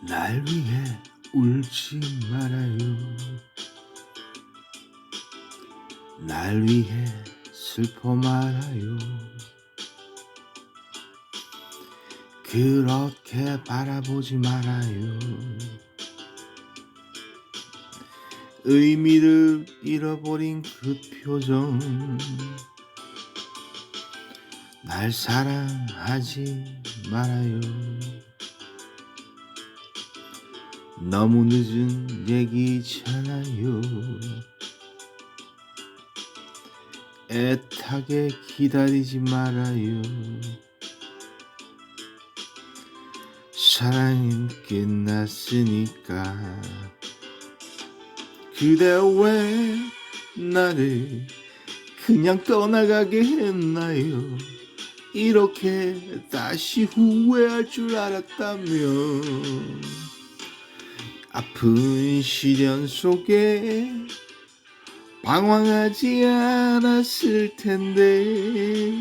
날 위해 울지 말아요. 날 위해 슬퍼 말아요. 그렇게 바라보지 말아요. 의미를 잃어버린 그 표정. 날 사랑하지 말아요. 너무 늦은 얘기잖아요. 애타게 기다리지 말아요. 사랑은 끝났으니까. 그대 왜 나를 그냥 떠나가게 했나요? 이렇게 다시 후회할 줄 알았다면 아픈 시련 속에 방황하지 않았을 텐데.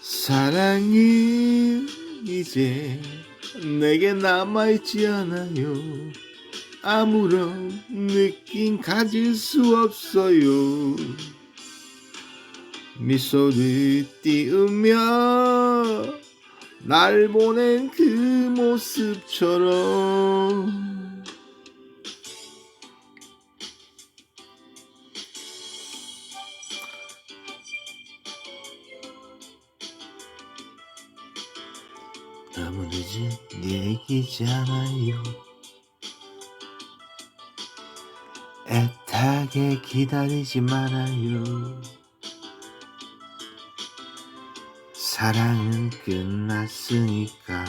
사랑은 이제 내게 남아있지 않아요. 아무런 느낌 가질 수 없어요. 미소를 띄우며 날 보낸 그 모습처럼. 너무 늦은 얘기잖아요. 애타게 기다리지 말아요 사랑은 끝났으니까.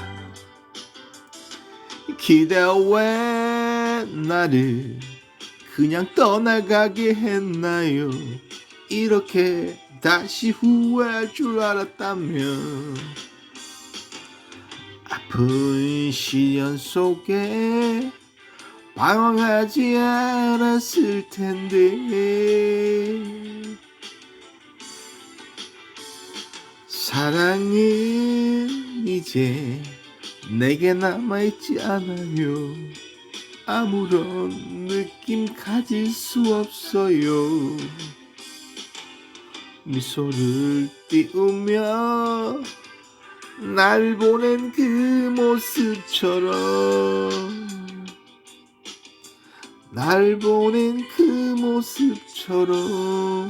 기대 왜 나를 그냥 떠나가게 했나요? 이렇게 다시 후회할 줄 알았다면. 아픈 시련 속에 방황하지 않았을 텐데 사랑은 이제 내게 남아있지 않아요. 아무런 느낌 가질 수 없어요. 미소를 띄우며 날 보낸 그 모습처럼 날 보낸 그 모습처럼